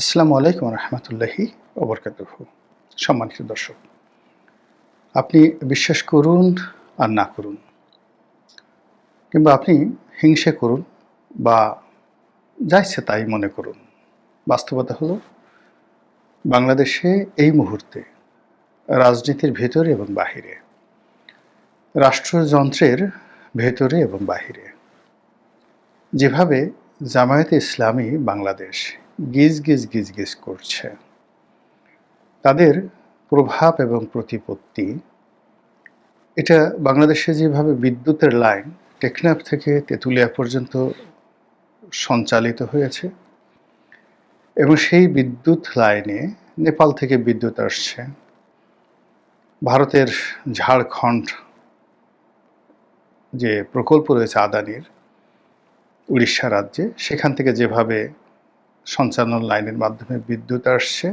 আসসালামু আলাইকুম রহমতুল্লাহি ওবরকাতুহ। সম্মানিত দর্শক, আপনি বিশ্বাস করুন আর না করুন, কিংবা আপনি হিংসে করুন বা যা ইচ্ছে তাই মনে করুন। বাস্তবতা হলো, বাংলাদেশে এই মুহূর্তে রাজনীতির ভেতরে এবং বাহিরে, রাষ্ট্রযন্ত্রের ভেতরে এবং বাহিরে, যেভাবে জামায়াতে ইসলামী বাংলাদেশ গিজ গিজ গিজ গিজ করছে। তাদের প্রভাব এবং প্রতিপত্তি, এটা বাংলাদেশে যেভাবে বিদ্যুতের লাইন, টেকনাফ থেকে তেঁতুলিয়া পর্যন্ত সঞ্চালিত হয়েছে এবং সেই বিদ্যুৎ লাইনে নেপাল থেকে বিদ্যুৎ আসছে। ভারতের ঝাড়খণ্ড যে প্রকল্প রয়েছে আদানির, উড়িষ্যা রাজ্যে, সেখান থেকে যেভাবে সঞ্চালন লাইনের মাধ্যমে বিদ্যুৎ আসছে,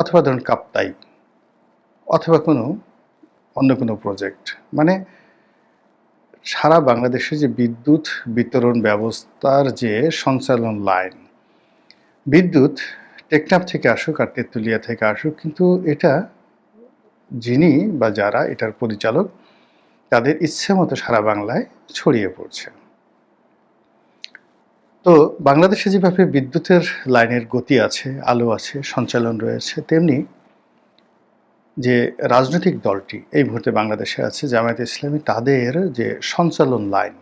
অথবা ধরুন কাপ্তাই, অথবা কোনো অন্য কোনো প্রজেক্ট। মানে সারা বাংলাদেশে যে বিদ্যুৎ বিতরণ ব্যবস্থার যে সঞ্চালন লাইন, বিদ্যুৎ টেকনাফ থেকে আসুক আর তেঁতুলিয়া থেকে আসুক, কিন্তু এটা যিনি বা যারা এটার পরিচালক, তাদের ইচ্ছে মতো সারা বাংলায় ছড়িয়ে পড়ছে। তো বাংলাদেশে যেভাবে বিদ্যুতের লাইনের গতি আছে, আলো আছে, সঞ্চালন রয়েছে, তেমনি যে রাজনৈতিক দলটি এই মুহূর্তে বাংলাদেশে আছে, জামায়াত ইসলামী, তাদের যে সঞ্চালন লাইন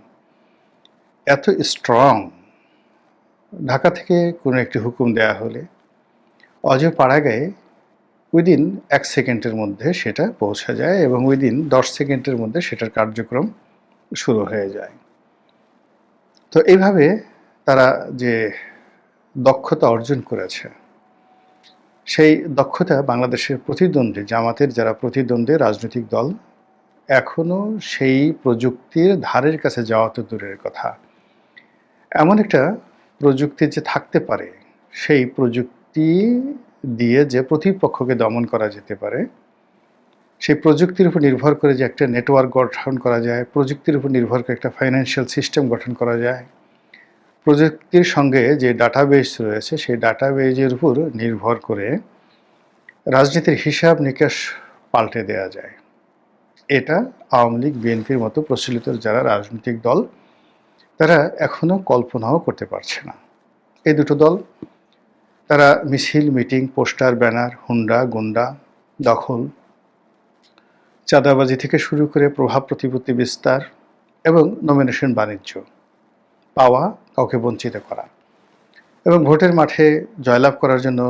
এত স্ট্রং ঢাকা থেকে কোনো একটি হুকুম দেয়া হলে অজয় পাড়াগায়ে উইদিন এক সেকেন্ডের মধ্যে সেটা পৌঁছে যায় এবং উইদিন দশ সেকেন্ডের মধ্যে সেটার কার্যক্রম শুরু হয়ে যায়। তো এইভাবে তারা যে দক্ষতা অর্জন করেছে, সেই দক্ষতা বাংলাদেশের প্রতিদ্বন্দ্বী, জামাতের যারা প্রতিদ্বন্দ্বী রাজনৈতিক দল এখনও সেই প্রযুক্তির ধারের কাছে যাওয়া তো দূরের কথা। এমন একটা প্রযুক্তি যে থাকতে পারে, সেই প্রযুক্তি দিয়ে যে প্রতিপক্ষকে দমন করা যেতে পারে, সেই প্রযুক্তির উপর নির্ভর করে যে একটা নেটওয়ার্ক গঠন করা যায়, প্রযুক্তির উপর নির্ভর করে একটা ফাইন্যান্সিয়াল সিস্টেম গঠন করা যায় প্রযুক্তির সঙ্গে যে ডাটাবেস রয়েছে, সেই ডাটাবেজের উপর নির্ভর করে রাজনীতির হিসাব নিকাশ পাল্টে দেওয়া যায়। এটা আওয়ামী লীগ, বিএনপির মতো প্রচলিত যারা রাজনৈতিক দল, তারা এখনও কল্পনাও করতে পারছে না। এই দুটো দল, তারা মিছিল, মিটিং, পোস্টার, ব্যানার, হুন্ডা, গুন্ডা, দখল, চাঁদাবাজি থেকে শুরু করে প্রভাব প্রতিপত্তি বিস্তার এবং নমিনেশন বাণিজ্য। পাওয়া কাউকে বঞ্চিত করা। এবং ভোটের মাঠে জয়লাভ করার জন্য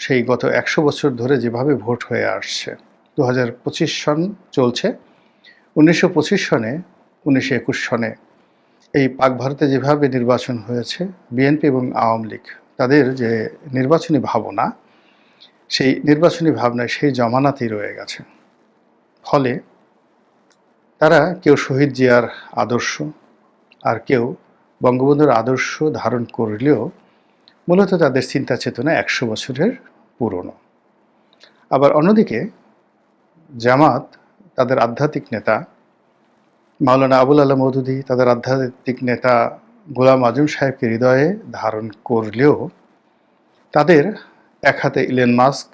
সেই গত একশো বছর ধরে যেভাবে ভোট হয়ে আসছে দু হাজার পঁচিশ সন চলছে, উনিশশো পঁচিশ সনে, উনিশশো একুশ সনে এই পাক ভারতে যেভাবে নির্বাচন হয়েছে, বিএনপি এবং আওয়ামী লীগ, তাদের যে নির্বাচনী ভাবনা, সেই নির্বাচনী ভাবনায় সেই জমানাতেই রয়ে গেছে। ফলে তারা কেউ শহীদ জিয়ার আদর্শ আর কেউ বঙ্গবন্ধুর আদর্শ ধারণ করলেও মূলত তাদের চিন্তা চেতনা একশো বছরের পুরনো। আবার অন্যদিকে জামাত, তাদের আধ্যাত্মিক নেতা মাওলানা আবুল আল্লাহ মৌদুদি, তাদের আধ্যাত্মিক নেতা গোলাম আজম সাহেবকে হৃদয়ে ধারণ করলেও তাদের এক হাতে ইলেন মাস্ক,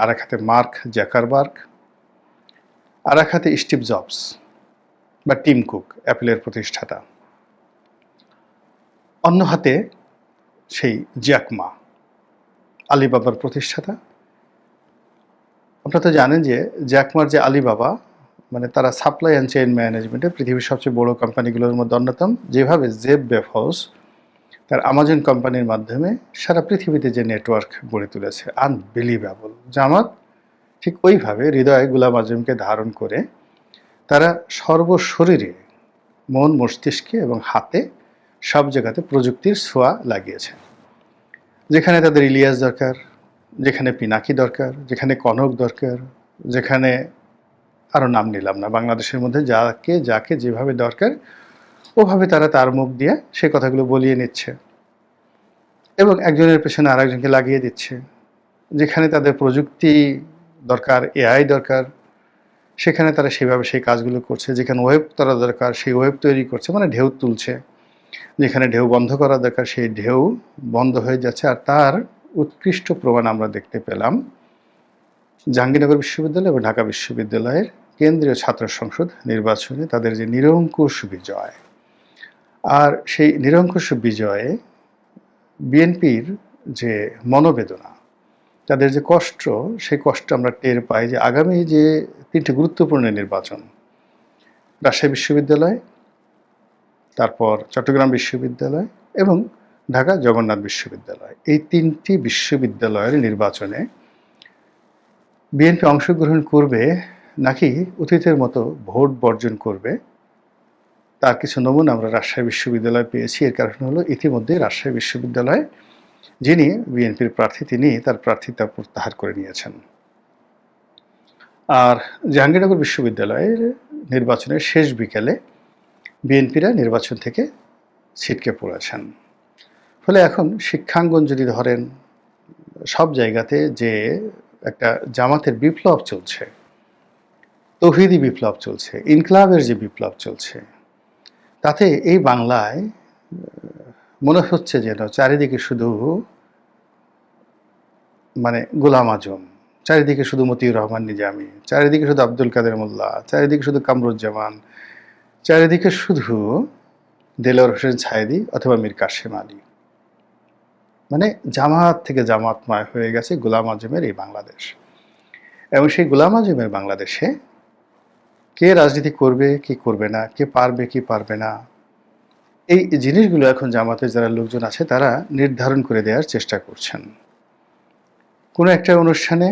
আর এক হাতে মার্ক জ্যাকারবার্গ আর এক হাতে স্টিভ জবস বা টিম কুক, অ্যাপেলের প্রতিষ্ঠাতা। অন্য হাতে সেই জ্যাকমা, আলিবাবার প্রতিষ্ঠাতা। আপনারা তো জানেন যে জ্যাকমার যে আলিবাবা মানে তারা সাপ্লাই অ্যান্ড চেইন ম্যানেজমেন্টে পৃথিবীর সবচেয়ে বড় কোম্পানিগুলোর মধ্যে অন্যতম। যেভাবে জেব বেফহাউস তার আমাজন কোম্পানির মাধ্যমে সারা পৃথিবীতে যে নেটওয়ার্ক গড়ে তুলেছে আনবিলিভেবল জামাত ঠিক ওইভাবে হৃদয় গুলাম আজমকে ধারণ করে তারা সর্বশরীরে মন মস্তিষ্কে এবং হাতে সব জায়গাতে প্রযুক্তির ছোঁয়া লাগিয়েছে। যেখানে তাদের ইলিয়াস দরকার, যেখানে পিনাকি দরকার, যেখানে কনক দরকার, যেখানে আরও নাম নিলাম না, বাংলাদেশের মধ্যে যাকে যাকে যেভাবে দরকার, ওভাবে তারা তার মুখ দিয়ে সে কথাগুলো বলিয়ে নিচ্ছে। এবং একজনের পেছনে আরেকজনকে লাগিয়ে দিচ্ছে। যেখানে তাদের প্রযুক্তি দরকার, এআই দরকার, সেখানে তারা সেভাবে সেই কাজগুলো করছে। যেখানে ওয়েব তারা দরকার, সেই ওয়েব তৈরি করছে মানে ঢেউ তুলছে। যেখানে ঢেউ বন্ধ করা দরকার, সেই ঢেউ বন্ধ হয়ে যাচ্ছে আর তার উৎকৃষ্ট প্রমাণ আমরা দেখতে পেলাম। জাহাঙ্গীরনগর বিশ্ববিদ্যালয় এবং ঢাকা বিশ্ববিদ্যালয়ের কেন্দ্রীয় ছাত্র সংসদ নির্বাচনে তাদের যে নিরঙ্কুশ বিজয় আর সেই নিরঙ্কুশ বিজয়ে বিএনপির যে মনোবেদনা, তাদের যে কষ্ট, সেই কষ্ট আমরা টের পাই যে আগামী যে তিনটি গুরুত্বপূর্ণ নির্বাচন, রাজশাহী বিশ্ববিদ্যালয় তারপর চট্টগ্রাম বিশ্ববিদ্যালয় এবং ঢাকা জগন্নাথ বিশ্ববিদ্যালয়। এই তিনটি বিশ্ববিদ্যালয়ের নির্বাচনে বিএনপি অংশগ্রহণ করবে নাকি অতীতের মতো ভোট বর্জন করবে, তার কিছু নমুনা আমরা রাজশাহী বিশ্ববিদ্যালয় পেয়েছি। এর কারণ হলো ইতিমধ্যে রাজশাহী বিশ্ববিদ্যালয়, যিনি বিএনপির প্রার্থী, তিনি তার প্রার্থিতা প্রত্যাহার করে নিয়েছেন। আর জাহাঙ্গীরনগর বিশ্ববিদ্যালয়ের নির্বাচনের শেষ বিকেলে বিএনপিরা নির্বাচন থেকে ছিটকে পড়েছেন। ফলে এখন শিক্ষাঙ্গন যদি ধরেন, সব জায়গাতে যে একটা জামাতের বিপ্লব চলছে, তৌহিদি বিপ্লব চলছে, ইনকলাবের যে বিপ্লব চলছে, তাতে এই বাংলায়, মনে হচ্ছে যেন চারিদিকে শুধু মানে গোলাম আজম, চারিদিকে শুধু মতিউর রহমান নিজামি, চারিদিকে শুধু আব্দুল কাদের মোল্লা, চারিদিকে শুধু কামরুজ্জামান চারিদিকে শুধু দেলোয়ার হোসেন ছায়েদি অথবা মীর কাশেম আলী। মানে জামাত থেকে জামাতময় হয়ে গেছে গোলাম আজমের এই বাংলাদেশ। এবং সেই গোলাম আজমের বাংলাদেশে কে রাজনীতি করবে, কি করবে না, কে পারবে, কি পারবে না, এই জিনিসগুলো এখন জামাতের যারা লোকজন আছে তারা নির্ধারণ করে দেওয়ার চেষ্টা করছেন। কোনো একটা অনুষ্ঠানে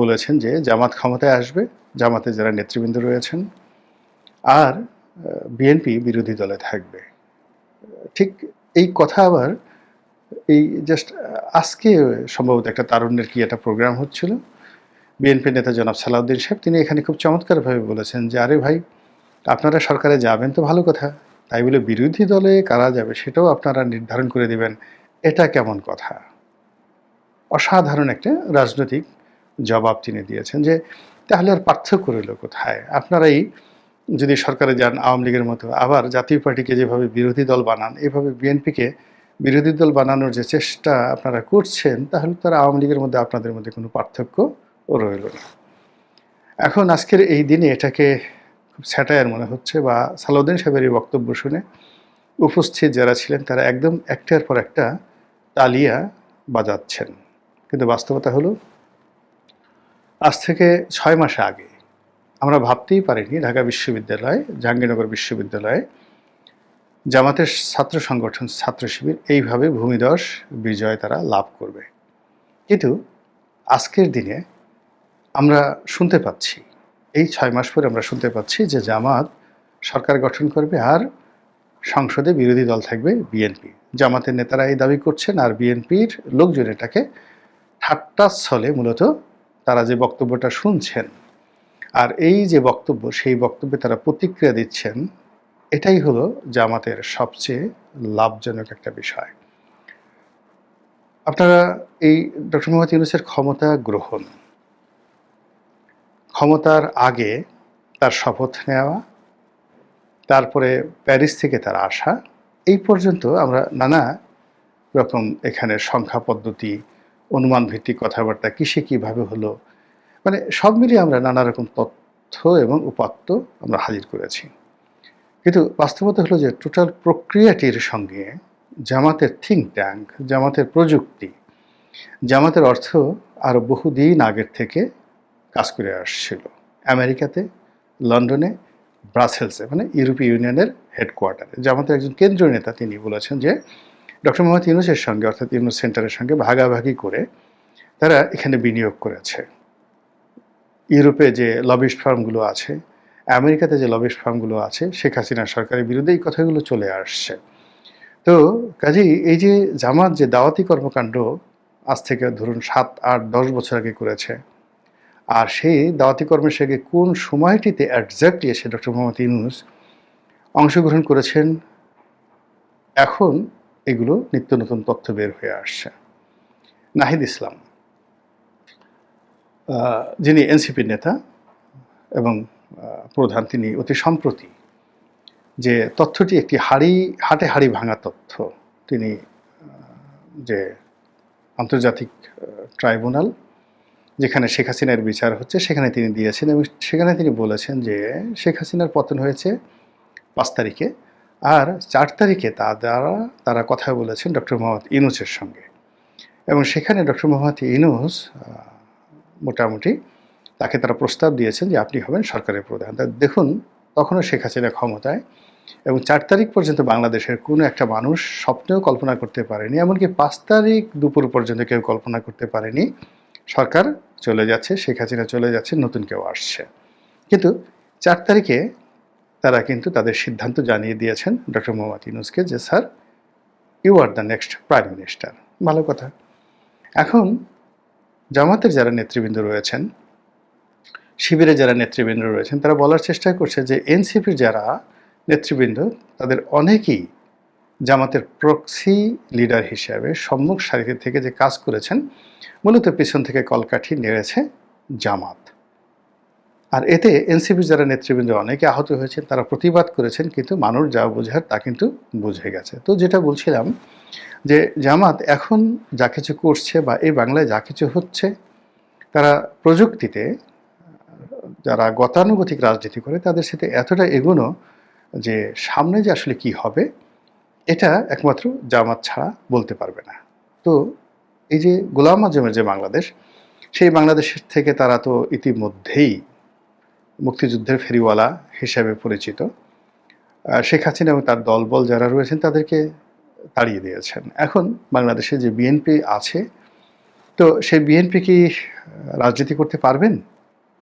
বলেছেন যে জামাত ক্ষমতায় আসবে জামাতে যারা নেতৃবৃন্দ রয়েছেন আর বিএনপি বিরোধী দলে থাকবে। ঠিক এই কথা আবার, এই জাস্ট আজকে সম্ভবত একটা তারুণ্যের কি একটা প্রোগ্রাম হচ্ছিল। বিএনপি নেতা জনাব সালাউদ্দিন সাহেব, তিনি এখানে খুব চমৎকারভাবে বলেছেন যে, আরে ভাই, আপনারা সরকারে যাবেন তো ভালো কথা। তাই বলে বিরোধী দলে কারা যাবে সেটাও আপনারা নির্ধারণ করে দেবেন। এটা কেমন কথা? অসাধারণ একটা রাজনৈতিক জবাব তিনি দিয়েছেন যে, তাহলে আর পার্থক্য রইল কোথায়? আপনারাই যদি সরকারে যান, আওয়ামী লীগের মতো, আবার জাতীয় পার্টিকে যেভাবে বিরোধী দল বানান, এভাবে বিএনপিকে বিরোধী দল বানানোর যে চেষ্টা আপনারা করছেন, তাহলে তারা আওয়ামী লীগের মধ্যে আপনাদের মধ্যে কোনো পার্থক্য রইল না। এখন আজকের এই দিনে এটাকে খুব স্যাটায়ার মনে হচ্ছে বা সালাউদ্দিন সাহেবের এই বক্তব্য শুনে উপস্থিত যারা ছিলেন, তারা একদম একটার পর একটা তালিয়া বাজাচ্ছেন। কিন্তু বাস্তবতা হলো, আজ থেকে ছয় মাস আগে আমরা ভাবতেই পারিনি ঢাকা বিশ্ববিদ্যালয়, জাহাঙ্গীরনগর বিশ্ববিদ্যালয়ে, জামাতের ছাত্র সংগঠন ছাত্র শিবির এইভাবে ভূমিদশ বিজয় তারা লাভ করবে। কিন্তু আজকের দিনে আমরা শুনতে পাচ্ছি, এই ছয় মাস পরে আমরা শুনতে পাচ্ছি যে জামাত সরকার গঠন করবে আর সংসদে বিরোধী দল থাকবে বিএনপি। জামাতের নেতারা এই দাবি করছেন আর বিএনপির লোকজন এটাকে ঠাট্টার ছলে মূলত তারা যে বক্তব্যটা শুনছেন আর এই যে বক্তব্য, সেই বক্তব্যে তারা প্রতিক্রিয়া দিচ্ছেন, এটাই হলো জামাতের সবচেয়ে লাভজনক একটা বিষয়। আপনারা এই ডক্টর মোহাম্মদ ইউনুসের ক্ষমতা গ্রহণ, ক্ষমতার আগে তার শপথ নেওয়া, তারপরে প্যারিস থেকে তার আসা, এই পর্যন্ত আমরা নানা রকম এখানে সংখ্যা পদ্ধতি অনুমান ভিত্তিক কথাবার্তা, কিসে কীভাবে হলো মানে সব মিলিয়ে আমরা নানা রকম তথ্য এবং উপাত্ত আমরা হাজির করেছি। কিন্তু বাস্তবতা হলো যে টোটাল প্রক্রিয়াটির সঙ্গে জামাতের থিঙ্ক ট্যাঙ্ক জামাতের প্রযুক্তি, জামাতের অর্থ আরও বহুদিন আগের থেকে কাজ করে আসছিল। আমেরিকাতে, লন্ডনে, ব্রাসেলসে মানে ইউরোপীয় ইউনিয়নের হেডকোয়ার্টারে। জামাতের একজন কেন্দ্রীয় নেতা তিনি বলেছেন যে ডক্টর মোহাম্মদ ইউনুসের সঙ্গে, অর্থাৎ ইউনুস সেন্টারের সঙ্গে ভাগাভাগি করে তারা এখানে বিনিয়োগ করেছে। ইউরোপে যে লবিস্ট ফার্মগুলো আছে, আমেরিকাতে যে লবিস্ট ফার্মগুলো আছে, শেখ হাসিনা সরকারের বিরুদ্ধে এই কথাগুলো চলে আসছে। তো কাজেই এই যে জামাত যে দাওয়াতি কর্মকাণ্ড আজ থেকে ধরুন সাত, আট, দশ বছর আগে করেছে, আর সেই দাওয়াতি কর্মের সঙ্গে কোন সময়টিতে অ্যাডজাক্টলি এসে ডক্টর মোহাম্মদ ইউনুস অংশগ্রহণ করেছেন, এখন এগুলো নিত্য নতুন তথ্য বের হয়ে আসছে। নাহিদ ইসলাম। যিনি এনসিপির নেতা এবং প্রধান, তিনি অতি সম্প্রতি যে তথ্যটি একটি হাড়ি, হাটে হাড়ি ভাঙা তথ্য, তিনি যে আন্তর্জাতিক ট্রাইব্যুনাল, যেখানে শেখ হাসিনার বিচার হচ্ছে, সেখানে তিনি দিয়েছেন এবং সেখানে তিনি বলেছেন যে শেখ হাসিনার পতন হয়েছে পাঁচ তারিখে আর চার তারিখে তা দ্বারা তারা কথা বলেছেন ডক্টর মোহাম্মদ ইনুসের সঙ্গে। এবং সেখানে ডক্টর মোহাম্মদ ইনুস মোটামুটি তাকে তারা প্রস্তাব দিয়েছেন যে আপনি হবেন সরকারের প্রধান। তা দেখুন তখনও শেখ হাসিনা ক্ষমতায় এবং চার তারিখ পর্যন্ত বাংলাদেশের কোনো একটা মানুষ স্বপ্নেও কল্পনা করতে পারেনি, এমনকি পাঁচ তারিখ দুপুর পর্যন্ত কেউ কল্পনা করতে পারেনি, সরকার চলে যাচ্ছে, শেখ হাসিনা চলে যাচ্ছে, নতুন কেউ আসছে। কিন্তু চার তারিখে তারা কিন্তু তাদের সিদ্ধান্ত জানিয়ে দিয়েছেন ডক্টর মোহাম্মদ ইউনুসকে যে, sir you are the next prime minister ভালো কথা। এখন জামাতের যারা নেতৃবৃন্দ রয়েছেন শিবিরে যারা নেতৃবৃন্দ রয়েছেন, তারা বলার চেষ্টা করছে যে এনসিপির যারা নেতৃবৃন্দ, তাদের অনেকেই জামাতের প্রক্সি লিডার হিসেবে সম্মুখ সারিতে থেকে যে কাজ করেছেন, মূলত পিছন থেকে কলকাঠি নেড়েছে জামাত। আর এতে এনসিপির যারা নেতৃবৃন্দ, অনেকে আহত হয়েছেন, তারা প্রতিবাদ করেছেন, কিন্তু মানুষ যা বোঝার তা কিন্তু বুঝে গেছে। তো যেটা বলছিলাম যে জামাত এখন যা কিছু করছে বা এই বাংলায় যা কিছু হচ্ছে, তারা প্রযুক্তিতে যারা গতানুগতিক রাজনীতি করে, তাদের সাথে এতটা এগোনো যে সামনে যে আসলে কি হবে, এটা একমাত্র জামাত ছাড়া বলতে পারবে না। তো এই যে গোলাম আজমের যে বাংলাদেশ, সেই বাংলাদেশের থেকে তারা তো ইতিমধ্যেই মুক্তিযুদ্ধের ফেরিওয়ালা হিসেবে পরিচিত। শেখ হাসিনা এবং তার দলবল যারা রয়েছেন তাদেরকে তাড়িয়ে দিয়েছেন। এখন বাংলাদেশে যে বিএনপি আছে, তো সেই বিএনপি কি রাজনীতি করতে পারবেন?